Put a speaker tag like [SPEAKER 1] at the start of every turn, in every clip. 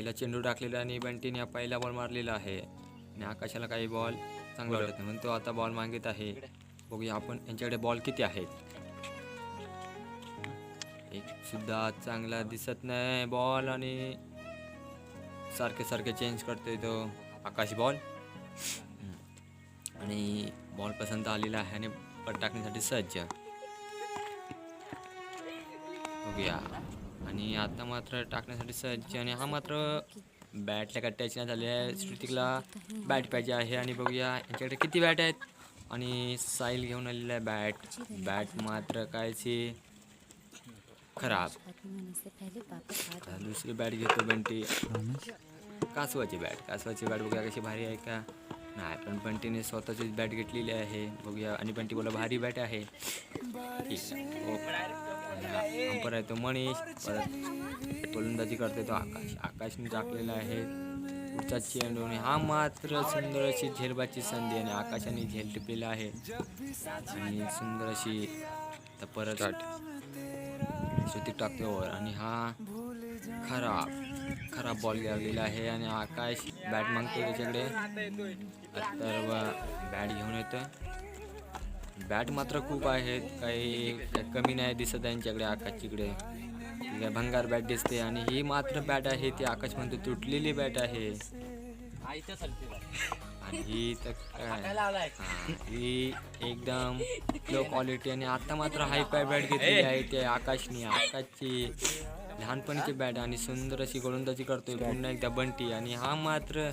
[SPEAKER 1] पहिला चेंडू टाकलेला आणि बंटीने हा पहिला बॉल मारलेला आहे. आणि आकाशाला काही बॉल चांगला वाटत नाही म्हणून तो आता बॉल मागित आहे. बघूया आपण यांच्याकडे बॉल किती आहेत एक सुद्धा चांगला दिसत नाही बॉल आणि सारखे सारखे चेंज करतोय तो आकाश बॉल आणि बॉल पसंत आलेला आहे आणि पट टाकण्यासाठी सज्ज. बघूया. आता मात्र टाकण्यासाठी सज्ज आणि हा मात्र बॅटच्या कट्ट्याची नाही झाली आहे. श्रुतिकला बॅट पाहिजे आहे आणि बघूया यांच्याकडे किती बॅट आहेत. आणि साईल घेऊन आलेला आहे बॅट. बॅट मात्र कायची खराब. दुसरी बॅट घेतो बंटी. कासवाची बॅट. कासवाची बॅट बघूया कशी भारी आहे का? नाही, पण बंटीने स्वतःचीच बॅट घेतलेली आहे. बघूया. आणि बंटी बोला भारी बॅट आहे. ठीक आहे. अंपर आहे तो मनीष परत गोलंदाजी करते तो आकाश. आकाशने टाकलेला आहे. पुढचा चेंडू आणि हा मात्र सुंदर अशी झेलबाची संधी आणि आकाशाने झेल टिपलेला आहे. आणि सुंदर अशी तर परत टाकते ओव्हर आणि हा खराब खराब बॉल गेलेला आहे आणि आकाश बॅट मागतो त्याच्याकडे. तर बॅट घेऊन येतं बॅट मात्र खूप आहेत. काही कमी नाही दिसत यांच्याकडे आकाशच्याकडे आहे भंगार बॅट दिसते आणि ही मात्र बॅट आहे. ती आकाश म्हणतो तुटलेली बॅट आहे. आणि ही तर काय? हा, ही एकदम लो क्वालिटी आणि आता मात्र हाय फाय बॅट घेतलेली आहे ते आकाशनी. आकाशची लहानपणीची बॅट आणि सुंदर अशी गोलंदाजी करतोय पुन्हा एकदा बंटी. आणि हा मात्र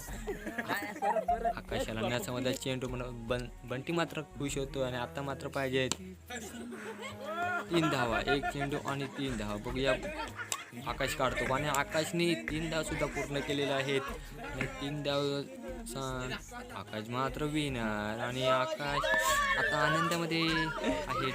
[SPEAKER 1] आकाशाला न्यासामध्ये चेंडू म्हणून बन बंटी मात्र खुश होतो आणि आता मात्र पाहिजे तीन धावा एक चेंडू आणि तीन धावा. बघूया आकाश काढतो. आणि आकाशने तीन धाव सुद्धा पूर्ण केलेले आहेत. आणि तीन धाव आकाश मात्र विणार आणि आकाश आता आनंदामध्ये आहे.